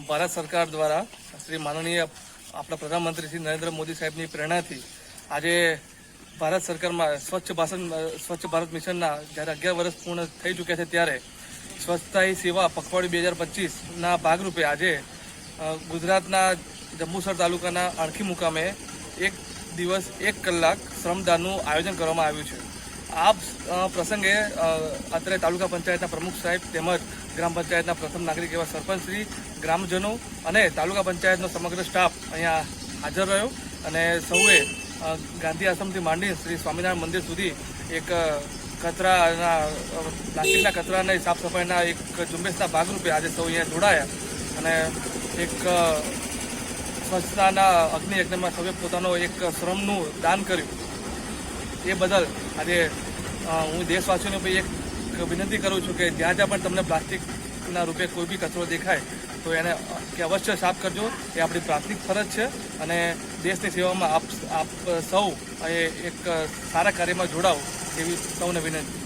ભારત સરકાર દ્વારા શ્રી માનનીય આપણા પ્રધાનમંત્રી શ્રી નરેન્દ્ર મોદી સાહેબની પ્રેરણાથી આજે ભારત સરકારમાં સ્વચ્છ ભાષણ સ્વચ્છ ભારત મિશનના જ્યારે અગિયાર વર્ષ પૂર્ણ થઈ ચૂક્યા છે ત્યારે સ્વચ્છતા સેવા પખવાડિયું બે હજાર પચીસના ભાગરૂપે આજે ગુજરાતના જંબુસર તાલુકાના અણખી મુકામે એક દિવસ એક કલાક શ્રમદાનનું આયોજન કરવામાં આવ્યું છે. આ પ્રસંગે અત્રે તાલુકા પંચાયતના પ્રમુખ સાહેબ તેમજ ગ્રામ પંચાયતના પ્રથમ નાગરિક એવા સરપંચશ્રી ગ્રામજનો અને તાલુકા પંચાયતનો સમગ્ર સ્ટાફ અહીંયા હાજર રહ્યો અને સૌએ ગાંધી આશ્રમથી માંડી શ્રી સ્વામિનારાયણ મંદિર સુધી એક કચરાના પ્લાસ્ટિકના કચરાને સાફ સફાઈના એક ઝુંબેશના ભાગરૂપે આજે સૌ અહીંયા જોડાયા અને એક સ્વચ્છતાના અગ્નિ યજ્ઞમાં સૌએ પોતાનો એક શ્રમનું દાન કર્યું. એ બદલ આજે હું દેશવાસીઓને બી એક વિનંતી કરું છું કે જ્યાં જ્યાં પણ તમને પ્લાસ્ટિકના રૂપે કોઈ બી કચરો દેખાય, તો એને કે અવશ્ય સાફ કરજો. એ આપણી પ્રાથમિક ફરજ છે અને દેશની સેવામાં આપ આપ સૌ એ એક સારા કાર્યમાં જોડાઓ એવી સૌને વિનંતી.